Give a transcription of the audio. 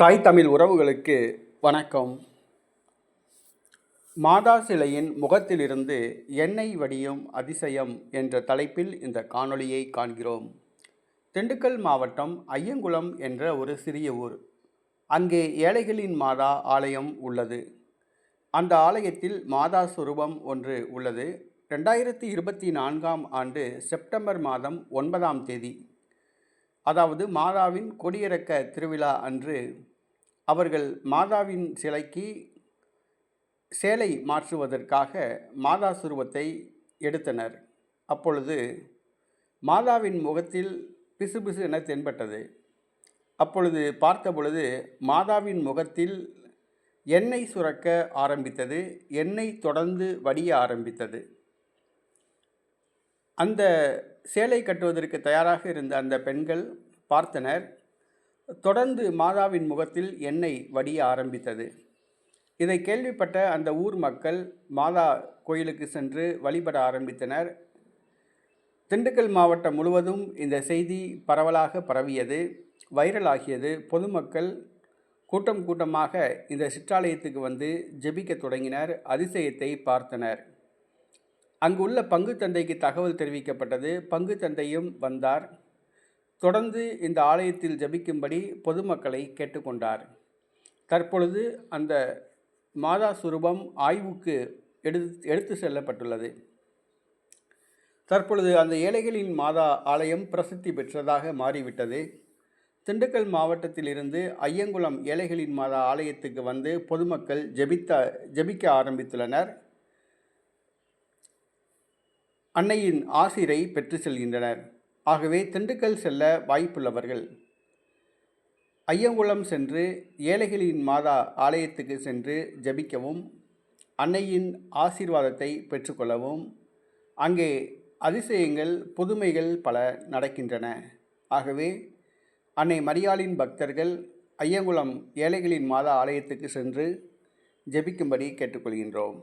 தாய் தமிழ் உறவுகளுக்கு வணக்கம். மாதா சிலையின் முகத்திலிருந்து எண்ணெய் வடியும் அதிசயம் என்ற தலைப்பில் இந்த காணொளியை காண்கிறோம். திண்டுக்கல் மாவட்டம் ஐயங்குளம் என்ற ஒரு சிறிய ஊர். அங்கே ஏழைகளின் மாதா ஆலயம் உள்ளது. அந்த ஆலயத்தில் மாதா சுரூபம் ஒன்று உள்ளது. ரெண்டாயிரத்தி இருபத்தி நான்காம் ஆண்டு செப்டம்பர் மாதம் ஒன்பதாம் தேதி. அதாவது மாதாவின் கொடியிறக்க திருவிழா அன்று அவர்கள் மாதாவின் சிலைக்கு சேலை மாற்றுவதற்காக மாதா சுருவத்தை எடுத்தனர். அப்பொழுது மாதாவின் முகத்தில் பிசுபிசு என தென்பட்டது. அப்பொழுது பார்த்த பொழுது மாதாவின் முகத்தில் எண்ணெய் சுரக்க ஆரம்பித்தது எண்ணெய் தொடர்ந்து வடிய ஆரம்பித்தது. அந்த சேலை கட்டுவதற்கு தயாராக இருந்த அந்த பெண்கள் பார்த்தனர். தொடர்ந்து மாதாவின் முகத்தில் எண்ணெய் வடிய ஆரம்பித்தது. இதை கேள்விப்பட்ட அந்த ஊர் மக்கள் மாதா கோயிலுக்கு சென்று வழிபட ஆரம்பித்தனர். திண்டுக்கல் மாவட்டம் முழுவதும் இந்த செய்தி பரவலாக பரவியது. வைரலாகியது. பொதுமக்கள் கூட்டம் கூட்டமாக இந்த சிற்றாலயத்துக்கு வந்து ஜெபிக்க தொடங்கினர். அதிசயத்தை பார்த்தனர். அங்கு உள்ள பங்கு தந்தைக்கு தகவல் தெரிவிக்கப்பட்டது. பங்கு தந்தையும் வந்தார். தொடர்ந்து இந்த ஆலயத்தில் ஜபிக்கும்படி பொதுமக்களை கேட்டுக்கொண்டார். தற்பொழுது அந்த மாதா சுரூபம் ஆய்வுக்கு எடு எடுத்து செல்லப்பட்டுள்ளது. தற்பொழுது அந்த ஏழைகளின் மாதா ஆலயம் பிரசித்தி பெற்றதாக மாறிவிட்டது. திண்டுக்கல் மாவட்டத்திலிருந்து ஐயங்குளம் ஏழைகளின் மாதா ஆலயத்துக்கு வந்து பொதுமக்கள் ஜெபித்த ஜெபிக்க ஆரம்பித்துள்ளனர். அன்னையின் ஆசிரை பெற்று செல்கின்றனர். ஆகவே திண்டுக்கல் செல்ல வாய்ப்புள்ளவர்கள். ஐயங்குளம் சென்று ஏழைகளின் மாதா ஆலயத்துக்கு சென்று ஜபிக்கவும் அன்னையின் ஆசீர்வாதத்தை பெற்றுக்கொள்ளவும் அங்கே அதிசயங்கள் புதுமைகள் பல நடக்கின்றன. ஆகவே அன்னை மரியாளின் பக்தர்கள் ஐயங்குளம் ஏழைகளின் மாதா ஆலயத்துக்கு சென்று ஜெபிக்கும்படி கேட்டுக்கொள்கின்றோம்.